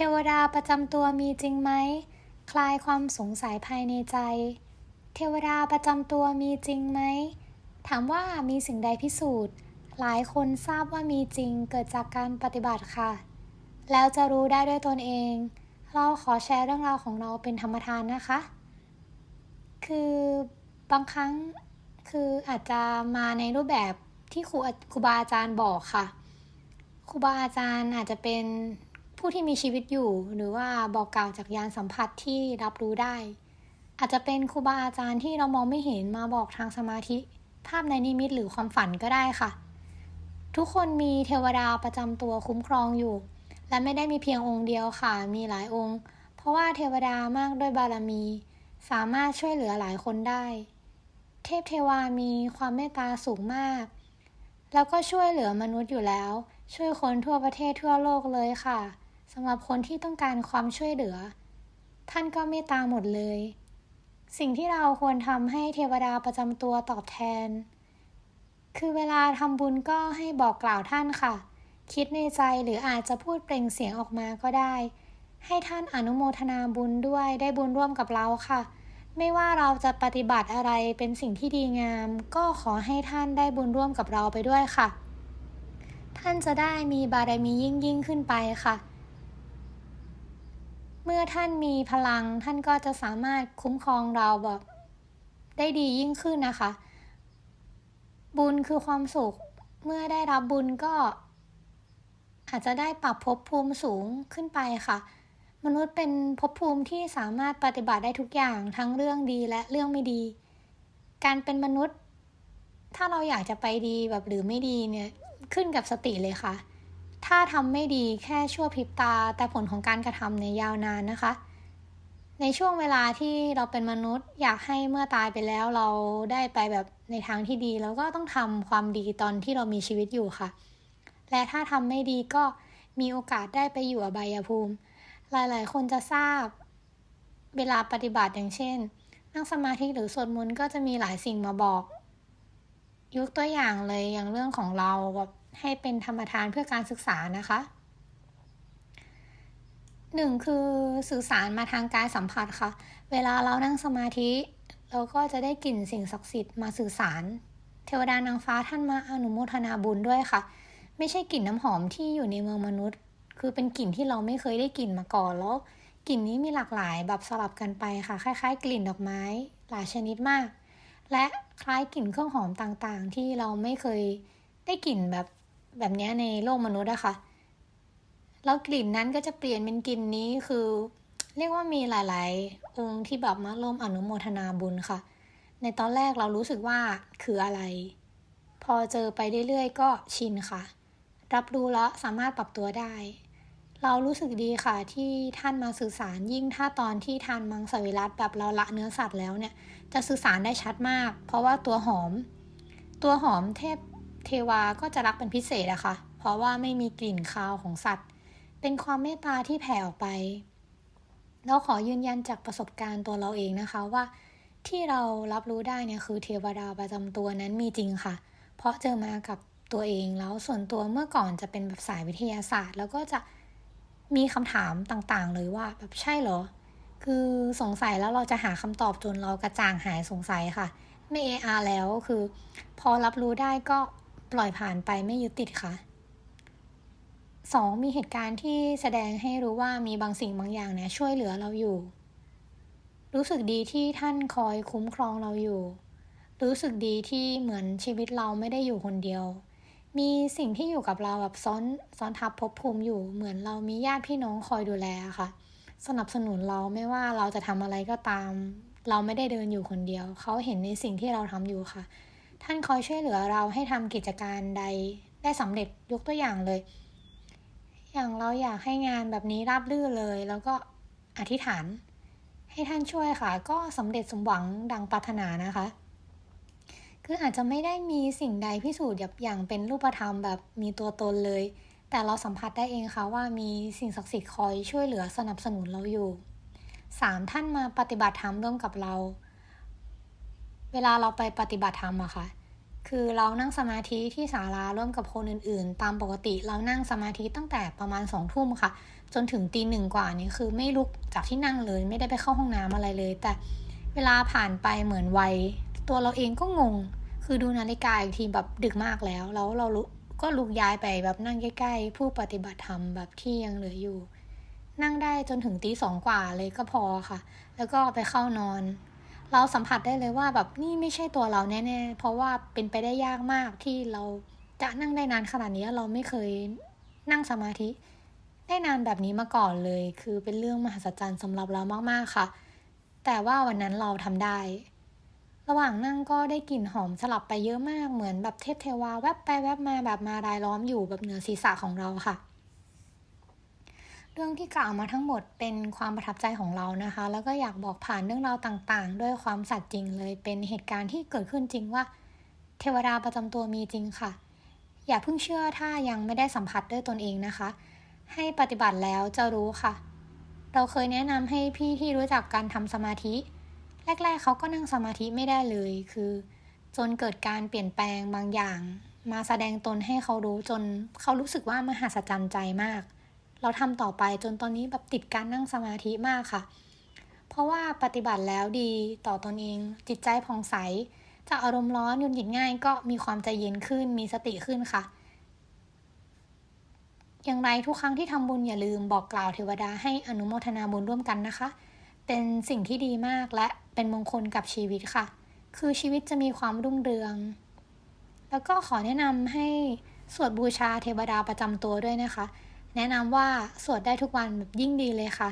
เทวดาประจำตัวมีจริงไหม คลายความสงสัยภายในใจ เทวดาประจำตัวมีจริงไหม ถามว่ามีสิ่งใดพิสูจน์ หลายคนทราบว่ามีจริงเกิดจากการปฏิบัติค่ะ แล้วจะรู้ได้ด้วยตนเอง เราขอแชร์เรื่องราวของเราเป็นธรรมทานนะคะ คือบางครั้งคืออาจจะมาในรูปแบบที่ครูครูบาอาจารย์บอกค่ะ ครูบาอาจารย์อาจจะเป็น ผู้ที่มีชีวิตอยู่ หรือว่าบอกกล่าวจากยานสัมผัสที่รับรู้ได้ อาจจะเป็นครูบาอาจารย์ที่เรามองไม่เห็นมาบอกทางสมาธิ ภาพในนิมิตหรือความฝันก็ได้ค่ะ ทุกคนมีเทวดาประจำตัวคุ้มครองอยู่ และไม่ได้มีเพียงองค์เดียวค่ะ มีหลายองค์ เพราะว่าเทวดามากด้วยบารมี สามารถช่วยเหลือหลายคนได้ เทพเทวามีความเมตตาสูงมาก แล้วก็ช่วยเหลือมนุษย์อยู่แล้วช่วยคนทั่วประเทศทั่วโลกเลยค่ะ สำหรับคนที่ต้องการความช่วยเหลือ ท่านก็เมตตาหมดเลย สิ่งที่เราควรทำให้เทวดาประจำตัวตอบแทน คือเวลาทำบุญก็ให้บอกกล่าวท่านค่ะ คิดในใจหรืออาจจะพูดเปล่งเสียงออกมาก็ได้ ให้ท่านอนุโมทนาบุญด้วยได้บุญร่วมกับเราค่ะ ไม่ว่าเราจะปฏิบัติอะไรเป็นสิ่งที่ดีงาม ก็ขอให้ท่านได้บุญร่วมกับเราไปด้วยค่ะ ท่านจะได้มีบารมียิ่งยิ่งขึ้นไปค่ะ เมื่อท่านมีพลังท่านก็จะสามารถคุ้มครองเราแบบได้ดียิ่งขึ้นนะคะ บุญคือความสุข เมื่อได้รับบุญก็ อาจจะได้ปรับภพภูมิสูงขึ้นไปค่ะ มนุษย์เป็นภพภูมิที่สามารถปฏิบัติได้ทุกอย่างทั้งเรื่องดีและเรื่องไม่ดี การเป็นมนุษย์ ถ้าเราอยากจะไปดีแบบหรือไม่ดีเนี่ยขึ้นกับสติเลยค่ะ ถ้าทำไม่ดีแค่ชั่วพริบตา แต่ผลของการกระทำเนี่ยยาวนานนะคะ ในช่วงเวลาที่เราเป็นมนุษย์ อยากให้เมื่อตายไปแล้วเราได้ไปแบบในทางที่ดี แล้วก็ต้องทำความดีตอนที่เรามีชีวิตอยู่ค่ะ และถ้าทำไม่ดีก็มีโอกาสได้ไปอยู่อบายภูมิ หลายๆ คนจะทราบเวลาปฏิบัติอย่างเช่น นั่งสมาธิหรือสวดมนต์ก็จะมีหลายสิ่งมาบอก ยกตัวอย่างเลยอย่างเรื่องของเราแบบ ให้เป็นธรรมทานเพื่อการศึกษานะคะหนึ่งคือสื่อสารมาทางกายสัมผัสค่ะ เวลาเรานั่งสมาธิ เราก็จะได้กลิ่นสิ่งศักดิ์สิทธิ์มาสื่อสาร เทวดานางฟ้าท่านมาอนุโมทนาบุญด้วยค่ะ ไม่ใช่กลิ่นน้ำหอมที่อยู่ในเมืองมนุษย์ คือเป็นกลิ่นที่เราไม่เคยได้กลิ่นมาก่อนแล้วกลิ่นนี้มีหลากหลายแบบสลับกันไปค่ะ คล้าย ๆ กลิ่นดอกไม้หลายชนิดมาก และคล้ายกลิ่นเครื่องหอมต่างๆ ที่เราไม่เคยได้กลิ่นแบบ แบบนี้ในโลกมนุษย์อะค่ะแล้วกลิ่นนั้นก็จะเปลี่ยนเป็นกลิ่นนี้คือ เรียกว่ามีหลาย ๆ องค์ที่แบบมาร่วมอนุโมทนาบุญค่ะ ในตอนแรกเรารู้สึกว่าคืออะไร พอเจอไปเรื่อยๆก็ชินค่ะ รับรู้แล้วสามารถปรับตัวได้ เรารู้สึกดีค่ะที่ท่านมาสื่อสารยิ่งถ้าตอนที่ทานมังสวิรัตแบบเราละเนื้อสัตว์แล้วเนี่ย จะสื่อสารได้ชัดมาก เพราะว่าตัวหอม ตัวหอมเทพ เทวาก็จะรักเป็นพิเศษอะคะ เพราะว่าไม่มีกลิ่นคาวของสัตว์ เป็นความเมตตาที่แผ่ออกไป เราขอยืนยันจากประสบการณ์ตัวเราเองนะคะว่า ที่เรารับรู้ได้เนี่ยคือเทวดาประจำตัวนั้นมีจริงค่ะ เพราะเจอมากับตัวเองแล้วส่วนตัวเมื่อก่อนจะเป็นแบบสายวิทยาศาสตร์ แล้วก็จะมีคำถามต่างๆ เลยว่าแบบใช่เหรอ คือสงสัยแล้วเราจะหาคำตอบจนเรากระจ่างหายสงสัยค่ะ ไม่เออาแล้วคือ พอรับรู้ได้ก็ ปล่อยผ่านไปไม่ยึดติดค่ะ 2. มีเหตุการณ์ที่แสดงให้รู้ว่ามีบางสิ่งบางอย่างเนี่ยช่วยเหลือเราอยู่ รู้สึกดีที่ท่านคอยคุ้มครองเราอยู่ รู้สึกดีที่เหมือนชีวิตเราไม่ได้อยู่คนเดียว มีสิ่งที่อยู่กับเราแบบซ้อนซ้อนทับภพภูมิอยู่ เหมือนเรามีญาติพี่น้องคอยดูแลค่ะ สนับสนุนเราไม่ว่าเราจะทำอะไรก็ตาม เราไม่ได้เดินอยู่คนเดียว เขาเห็นในสิ่งที่เราทำอยู่ค่ะ ท่านคอยช่วยเหลือเราให้ทำกิจการใดได้สำเร็จยกตัวอย่างเลย อย่างเราอยากให้งานแบบนี้ราบรื่นเลย แล้วก็อธิษฐาน ให้ท่านช่วยค่ะ ก็สำเร็จสมหวังดังปรารถนานะคะ คืออาจจะไม่ได้มีสิ่งใดพิสูจน์อย่างเป็นรูปธรรมแบบมีตัวตนเลย แต่เราสัมผัสได้เองค่ะว่ามีสิ่งศักดิ์สิทธิ์คอยช่วยเหลือสนับสนุนเราอยู่สามท่านมาปฏิบัติธรรมร่วมกับเรา เวลาเราไปปฏิบัติธรรมอะค่ะ คือเรานั่งสมาธิที่ศาลาร่วมกับคนอื่นๆ ตามปกติเรานั่งสมาธิตั้งแต่ประมาณสองทุ่มค่ะ จนถึงตีหนึ่งกว่านี้คือไม่ลุกจากที่นั่งเลย ไม่ได้ไปเข้าห้องน้ำอะไรเลย แต่เวลาผ่านไปเหมือนวัยตัวเราเองก็งง คือดูนาฬิกาอีกทีแบบดึกมากแล้ว แล้วเราลุกก็ลุกย้ายไปแบบนั่งใกล้ๆ ผู้ปฏิบัติธรรมแบบที่ยังเหลืออยู่ นั่งได้จนถึงตีสองกว่าเลยก็พอค่ะ แล้วก็ไปเข้านอน เราสัมผัสได้เลยว่าแบบนี่ไม่ใช่ตัวเราแน่ๆ เพราะว่าเป็นไปได้ยากมากที่เราจะนั่งได้นานขนาดนี้เราไม่เคยนั่งสมาธิ ได้นานแบบนี้มาก่อนเลย คือเป็นเรื่องมหัศจรรย์สำหรับเรามากๆค่ะ แต่ว่าวันนั้นเราทำได้ ระหว่างนั่งก็ได้กลิ่นหอมสลับไปเยอะมากเหมือนแบบเทพเทวาแวบไปแวบมาแบบมารายล้อมอยู่แบบเหนือศีรษะของเราค่ะ เรื่องที่กล่าวมาทั้งหมดเป็นความประทับใจของเรานะคะ แล้วก็อยากบอกผ่านเรื่องราวต่างๆ ด้วยความสัตย์จริงเลย เป็นเหตุการณ์ที่เกิดขึ้นจริงว่า เทวดาประจำตัวมีจริงค่ะ อย่าเพิ่งเชื่อถ้ายังไม่ได้สัมผัสด้วยตนเองนะคะ ให้ปฏิบัติแล้วจะรู้ค่ะ เราเคยแนะนำให้พี่ที่รู้จักการทำสมาธิ แรก ๆเขาก็นั่งสมาธิไม่ได้เลย คือ จนเกิดการเปลี่ยนแปลงบางอย่าง มาแสดงตนให้เขารู้จนเขารู้สึกว่ามหัศจรรย์ใจมาก เราทำต่อไปจนตอนนี้แบบติดการนั่งสมาธิมากค่ะ เพราะว่าปฏิบัติแล้วดีต่อตอนเองจิตใจผ่องใส จากอารมณ์ร้อนหงุดหงิดง่าย ก็มีความใจเย็นขึ้นมีสติขึ้นค่ะ อย่างไรทุกครั้งที่ทำบุญอย่าลืมบอกกล่าวเทวดาให้อนุโมทนาบุญร่วมกันนะคะ เป็นสิ่งที่ดีมากและเป็นมงคลกับชีวิตค่ะ คือชีวิตจะมีความรุ่งเรือง แล้วก็ขอแนะนำให้สวดบูชาเทวดาประจำตัวด้วยนะคะ แนะนำว่าสวดได้ทุกวันแบบยิ่งดีเลยค่ะ